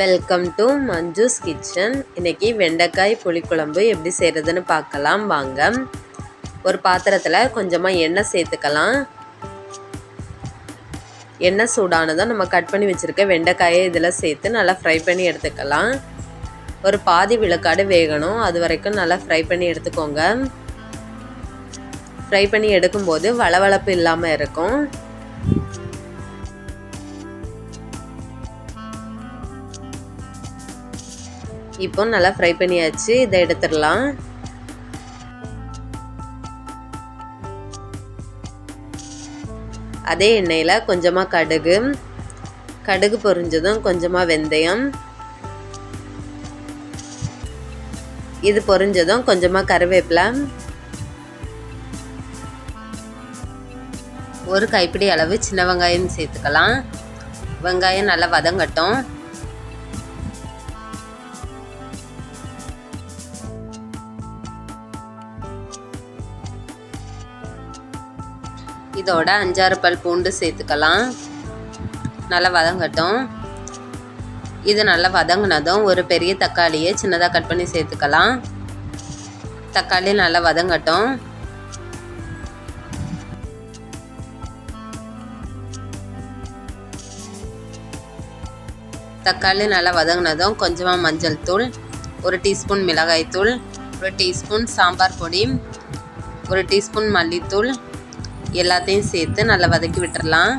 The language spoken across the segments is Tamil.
வெல்கம் டு மஞ்சுஸ் கிச்சன் இன்றைக்கி வெண்டைக்காய் புளிக்குழம்பு எப்படி செய்கிறதுன்னு பார்க்கலாம். வாங்க. ஒரு பாத்திரத்தில் கொஞ்சமாக எண்ணெய் சேர்த்துக்கலாம். எண்ணெய் சூடானதும் நம்ம கட் பண்ணி வச்சுருக்க வெண்டைக்காயை இதில் சேர்த்து நல்லா ஃப்ரை பண்ணி எடுத்துக்கலாம். ஒரு பாதி விளக்காடு வேகணும். அது வரைக்கும் நல்லா ஃப்ரை பண்ணி எடுத்துக்கோங்க. ஃப்ரை பண்ணி எடுக்கும்போது வளவளப்பு இல்லாமல் இருக்கும். இப்போ நல்லா ஃப்ரை பண்ணியாச்சு. இதை எடுத்துடலாம். அதே எண்ணெயில் கொஞ்சமாக கடுகு. கடுகு பொரிஞ்சதும் கொஞ்சமாக வெந்தயம். இது பொரிஞ்சதும் கொஞ்சமாக கருவேப்பிலை. ஒரு கைப்பிடி அளவு சின்ன வெங்காயம் சேர்த்துக்கலாம். வெங்காயம் நல்லா வதங்கட்டும். இதோட அஞ்சாறு பல் பூண்டு சேர்த்துக்கலாம். நல்லா வதங்கட்டும். இது நல்லா வதங்கினதும் ஒரு பெரிய தக்காளியை சின்னதாக கட் பண்ணி சேர்த்துக்கலாம். தக்காளி நல்லா வதங்கட்டும். தக்காளி நல்லா வதங்கினதும் கொஞ்சமாக மஞ்சள் தூள் ஒரு டீஸ்பூன் மிளகாய் தூள் ஒரு டீஸ்பூன் சாம்பார் பொடி ஒரு டீஸ்பூன் மல்லித்தூள் எல்லாத்தையும் சேர்த்து நல்லா வதக்கி விட்டுடலாம்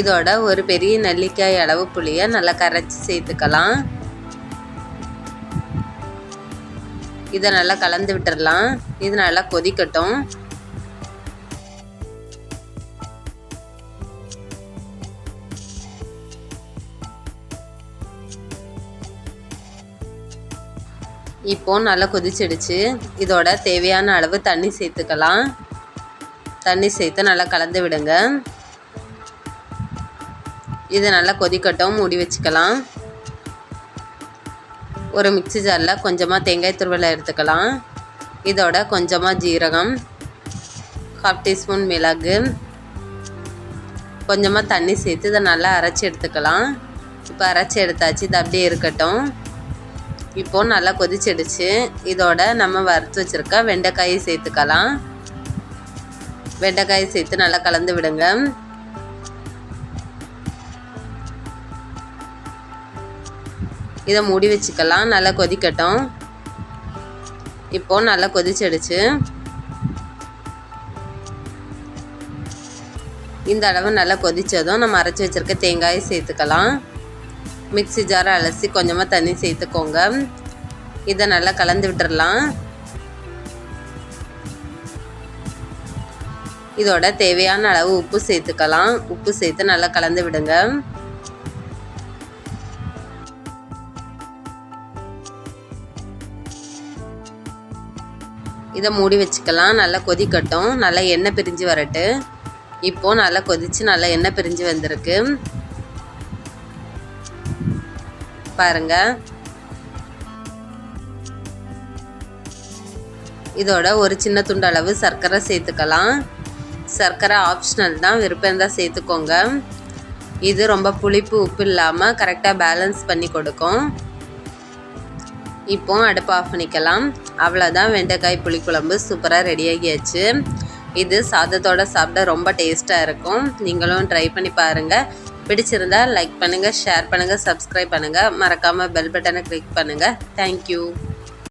இதோட ஒரு பெரிய நெல்லிக்காய் அளவு புளியை நல்லா கரைச்சி சேர்த்துக்கலாம். இதை நல்லா கலந்து விட்டுடலாம் இது நல்லா கொதிக்கட்டும். இப்போ நல்லா கொதிச்சிடுச்சு. இதோட தேவையான அளவு தண்ணி சேர்த்துக்கலாம். தண்ணி சேர்த்து நல்லா கலந்து விடுங்க. இது நல்லா கொதிக்கட்டும் மூடி வச்சுக்கலாம். ஒரு மிக்சி ஜாரில் கொஞ்சமாக தேங்காய் துருவலை எடுத்துக்கலாம். இதோட கொஞ்சமாக ஜீரகம் ஹாஃப் டீஸ்பூன் மிளகு கொஞ்சமாக தண்ணி சேர்த்து இதை நல்லா அரைச்சி எடுத்துக்கலாம். இப்போ அரைச்சி எடுத்தாச்சு இது அப்படியே இருக்கட்டும். இப்போது நல்லா கொதிச்சிடுச்சு. இதோட நம்ம வறுத்து வச்சுருக்க வெண்டைக்காயை சேர்த்துக்கலாம். வெண்டைக்காயை சேர்த்து நல்லா கலந்து விடுங்க. இதை மூடி வச்சுக்கலாம். நல்லா கொதிக்கட்டும். இப்போது நல்லா கொதிச்சிடுச்சு. இந்த அளவு நல்லா கொதித்ததும் நம்ம அரைச்சி வச்சுருக்க தேங்காயை சேர்த்துக்கலாம். மிக்சி ஜாரை அலசி கொஞ்சமாக தண்ணி சேர்த்துக்கோங்க. இதை நல்லா கலந்து விட்டுறலாம். இதோட தேவையான அளவு உப்பு சேர்த்துக்கலாம். உப்பு சேர்த்து நல்லா கலந்து விடுங்க. இதை மூடி வச்சுக்கலாம். நல்லா கொதிக்கட்டும் நல்லா எண்ணெய் பிரிஞ்சு வரட்டு. இப்போது நல்லா கொதித்து நல்லா எண்ணெய் பிரிஞ்சு வந்திருக்கு. பாருங்க. இதோட ஒரு சின்ன துண்டு அளவு சர்க்கரை சேர்த்துக்கலாம். சர்க்கரை ஆப்ஷனல் தான் விருப்பம் தான் சேர்த்துக்கோங்க. இது ரொம்ப புளிப்பு உப்பு இல்லாமல் கரெக்டாக பேலன்ஸ் பண்ணி கொடுக்கும். இப்போ அடுப்பு ஆஃப் பண்ணிக்கலாம். அவ்வளோதான் வெண்டைக்காய் புளிக்குழம்பு சூப்பராக ரெடி ஆகியாச்சு. இது சாதத்தோடு சாப்பிட ரொம்ப டேஸ்ட்டாக இருக்கும். நீங்களும் ட்ரை பண்ணி பாருங்கள் பிடிச்சிருந்தா லைக் பண்ணுங்கள் ஷேர் பண்ணுங்கள் சப்ஸ்கிரைப் பண்ணுங்கள் மறக்காமல் பெல் பட்டனை கிளிக் பண்ணுங்கள் தேங்க்யூ